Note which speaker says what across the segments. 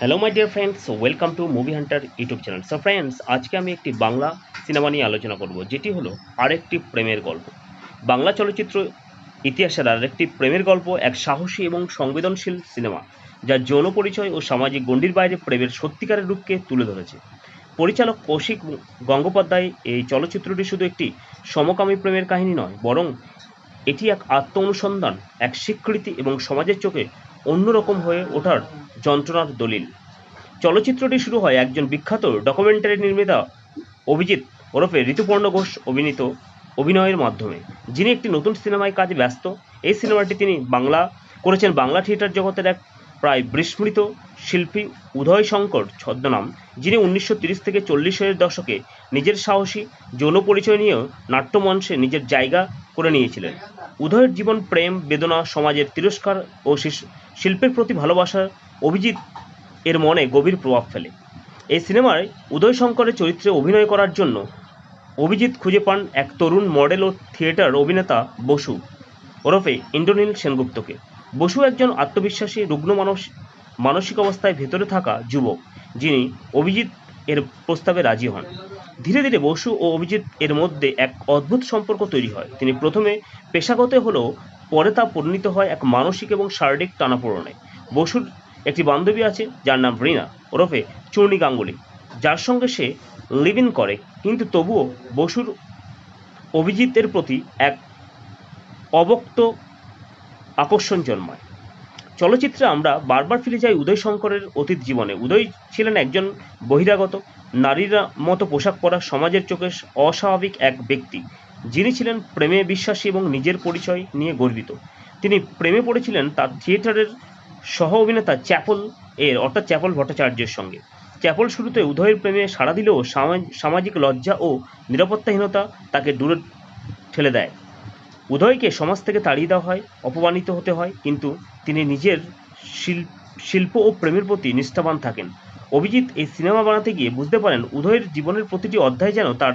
Speaker 1: Hello my dear friends welcome to Movie Hunter YouTube channel so friends আজকে আমি একটি Bangla cinema নিয়ে আলোচনা করব, যেটি হলো আরেকটি প্রেমের গল্প। বাংলা চলচ্চিত্র ইতিহাসের আরেকটি প্রেমের গল্প, এক সাহসী এবং সংবেদনশীল সিনেমা যা যৌন ও সামাজিক গণ্ডির বাইরে প্রেমের সত্যিকারের রূপকে তুলে ধরেছে। পরিচালক কৌশিক গঙ্গোপাধ্যায়, এই চলচ্চিত্রটি শুধু একটি সমকামী প্রেমের কাহিনী নয়, বরং এটি এক আত্ম অনুসন্ধান এক স্বীকৃতি এবং সমাজের চোখে অন্যরকম হয়ে ওঠার যন্ত্রণার দলিল। চলচ্চিত্রটি শুরু হয় একজন বিখ্যাত ডকুমেন্টারি নির্মাতা অভিজিৎ ওরফে ঋতুপর্ণ ঘোষ অভিনীত অভিনয়ের মাধ্যমে, যিনি একটি নতুন সিনেমায় কাজে ব্যস্ত। এই সিনেমাটি তিনি বাংলা করেছেন বাংলা থিয়েটার জগতের এক প্রায় বিস্মৃত শিল্পী উদয় শঙ্কর ছদ্মনাম, যিনি উনিশশো তিরিশ থেকে চল্লিশের দশকে নিজের সাহসী, যৌন পরিচয় নিয়েও নাট্যমঞ্চে নিজের জায়গা করে নিয়েছিলেন। উদয়ের জীবন প্রেম, বেদনা, সমাজের তিরস্কার ও শিল্পের প্রতি ভালোবাসা অভিজিৎ এর মনে গভীর প্রভাব ফেলে। এই সিনেমায় উদয় শঙ্করের চরিত্রে অভিনয় করার জন্য অভিজিৎ খুঁজে পান এক তরুণ মডেল ও থিয়েটার অভিনেতা বসু ওরফে ইন্দ্রনীল সেনগুপ্তকে। বসু একজন আত্মবিশ্বাসী, রুগ্ন মানস মানসিক অবস্থায় ভেতরে থাকা যুবক, যিনি অভিজিৎ এর প্রস্তাবে রাজি হন। ধীরে ধীরে বসু ও অভিজিৎ এর মধ্যে এক অদ্ভুত সম্পর্ক তৈরি হয়। তিনি প্রথমে পেশাগত হলেও পরে তা পরিণত হয় এক মানসিক এবং শারীরিক টানাপোড়নে। বসুর একটি বান্ধবী আছে, যার নাম রিনা ওরফে চূর্ণী গাঙ্গুলি। যার সঙ্গে সে লিভ ইন করে, কিন্তু তবুও বসুর অভিজিতের প্রতি এক অবক্ত আকর্ষণ জন্মায়। চলচ্চিত্রে আমরা বারবার ফিরে যাই উদয় শঙ্করের অতীত জীবনে। উদয় ছিলেন একজন বহিরাগত, নারীরা মতো পোশাক পরা সমাজের চোখে অস্বাভাবিক এক ব্যক্তি। যিনি ছিলেন প্রেমে বিশ্বাসী এবং নিজের পরিচয় নিয়ে গর্বিত। তিনি প্রেমে পড়েছিলেন তার থিয়েটারের সহ অভিনেতা চ্যাপল এর, অর্থাৎ চ্যাপল ভট্টাচার্যের সঙ্গে। চ্যাপল শুরুতে উদয়ের প্রেমে সাড়া দিলেও সামা- সামাজিক লজ্জা ও নিরাপত্তাহীনতা তাকে দূরে ঠেলে দেয়। উদয়কে সমাজ থেকে তাড়িয়ে দেওয়া হয়, অপমানিত হতে হয়, কিন্তু তিনি নিজের শিল- শিল্প ও প্রেমের প্রতি নিষ্ঠাবান থাকেন। অভিজিৎ এই সিনেমা বানাতে গিয়ে বুঝতে পারেন, উদয়ের জীবনের প্রতিটি অধ্যায় যেন তার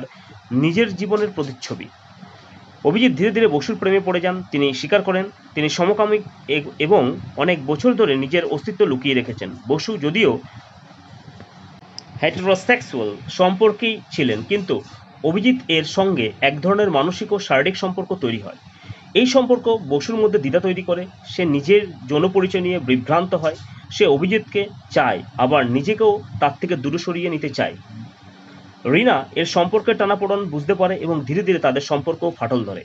Speaker 1: নিজের জীবনের প্রতিচ্ছবি। অভিজিৎ ধীরে ধীরে বসুর প্রেমে পড়ে যান, তিনি স্বীকার করেন, তিনি সমকামিক এবং অনেক বছর ধরে নিজের অস্তিত্ব লুকিয়ে রেখেছেন। বসু যদিও হেটেরোসেক্সুয়াল সম্পর্কেই ছিলেন, কিন্তু অভিজিৎ এর সঙ্গে এক ধরনের মানসিক ও শারীরিক সম্পর্ক তৈরি হয়। এই সম্পর্ক বসুর মধ্যে দ্বিধা তৈরি করে, সে নিজের যৌন পরিচয় নিয়ে বিভ্রান্ত হয়, সে অভিজিৎকে চায়, আবার নিজেকেও তার থেকে দূরে সরিয়ে নিতে চায়। রিনা এর সম্পর্কের টানাপোড়ন বুঝতে পারে এবং ধীরে ধীরে তাদের সম্পর্ক ফাটল ধরে।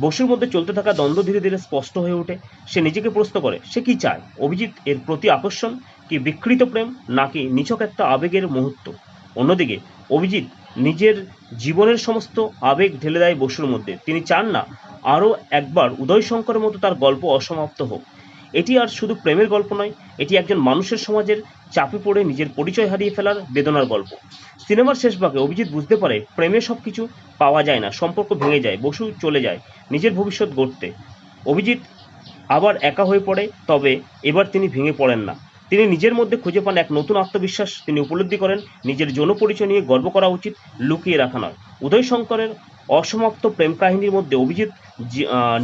Speaker 1: বসুর মধ্যে চলতে থাকা দ্বন্দ্ব ধীরে ধীরে স্পষ্ট হয়ে ওঠে, সে নিজেকে প্রশ্ন করে, সে কি চায়? অভিজিৎ এর প্রতি আকর্ষণ কি বিকৃত প্রেম, নাকি নিছক একটা আবেগের মুহূর্ত? অন্যদিকে, অভিজিৎ নিজের জীবনের সমস্ত আবেগ ঢেলে দেয় বসুর মধ্যে। তিনি চান না আরও একবার উদয় শঙ্করের মতো তার গল্প অসমাপ্ত হোক। এটি আর শুধু প্রেমের গল্প নয়, এটি একজন মানুষের সমাজের চাপে পড়ে নিজের পরিচয় হারিয়ে ফেলার বেদনার গল্প। সিনেমার শেষ ভাগে অভিজিৎ বুঝতে পারে, প্রেমে সব কিছু পাওয়া যায় না, সম্পর্ক ভেঙে যায়, বসু চলে যায় নিজের ভবিষ্যৎ গড়তে। অভিজিৎ আবার একা হয়ে পড়ে, তবে এবার তিনি ভেঙে পড়েন না। তিনি নিজের মধ্যে খুঁজে পান এক নতুন আত্মবিশ্বাস। তিনি উপলব্ধি করেন, নিজের যৌন পরিচয় নিয়ে গর্ব করা উচিত, লুকিয়ে রাখা নয়। উদয় শঙ্করের অসমাপ্ত প্রেম কাহিনীর মধ্যে অভিজিৎ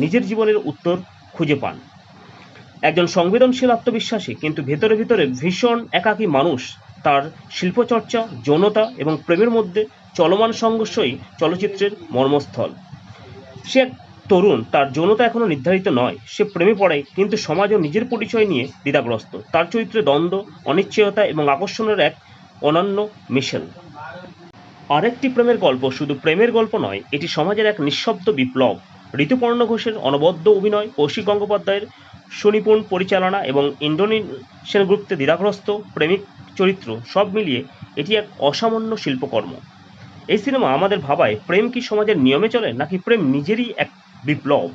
Speaker 1: নিজের জীবনের উত্তর খুঁজে পান। একজন সংবেদনশীল আত্মবিশ্বাসী, কিন্তু ভেতরে ভিতরে ভীষণ একাকী মানুষ, তার শিল্পচর্চা, যৌনতা এবং প্রেমের মধ্যে চলমান সংঘর্ষই চলচ্চিত্রের মর্মস্থল। সে তরুণ তার যৌনতা এখনও নির্ধারিত নয়। সে প্রেমে পড়ে, কিন্তু সমাজ ও নিজের পরিচয় নিয়ে দ্বিধাগ্রস্ত। তার চরিত্রে দ্বন্দ্ব, অনিশ্চয়তা এবং আকর্ষণের এক অনন্য মিশেল। আরেকটি প্রেমের গল্প শুধু প্রেমের গল্প নয়, এটি সমাজের এক নিঃশব্দ বিপ্লব। ঋতুপর্ণ ঘোষের অনবদ্য অভিনয়, কৌশিক গঙ্গোপাধ্যায়ের সুনিপুণ পরিচালনা এবং ইন্ডোনেশিয়ান গ্রুপতে দ্বিধাগ্রস্ত প্রেমিক চরিত্র সব মিলিয়ে এটি এক অসামান্য শিল্পকর্ম। এই সিনেমা আমাদের ভাবায়, প্রেম কি সমাজের নিয়মে চলে নাকি প্রেম নিজেরই এক বিপ্লব।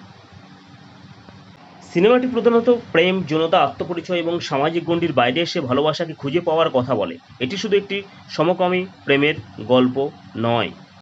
Speaker 1: সিনেমাটি প্রধানত প্রেম, যৌনতা, আত্মপরিচয় এবং সামাজিক গণ্ডির বাইরে এসে ভালোবাসাকে খুঁজে পাওয়ার কথা বলে। এটি শুধু একটি সমকামী প্রেমের গল্প নয়।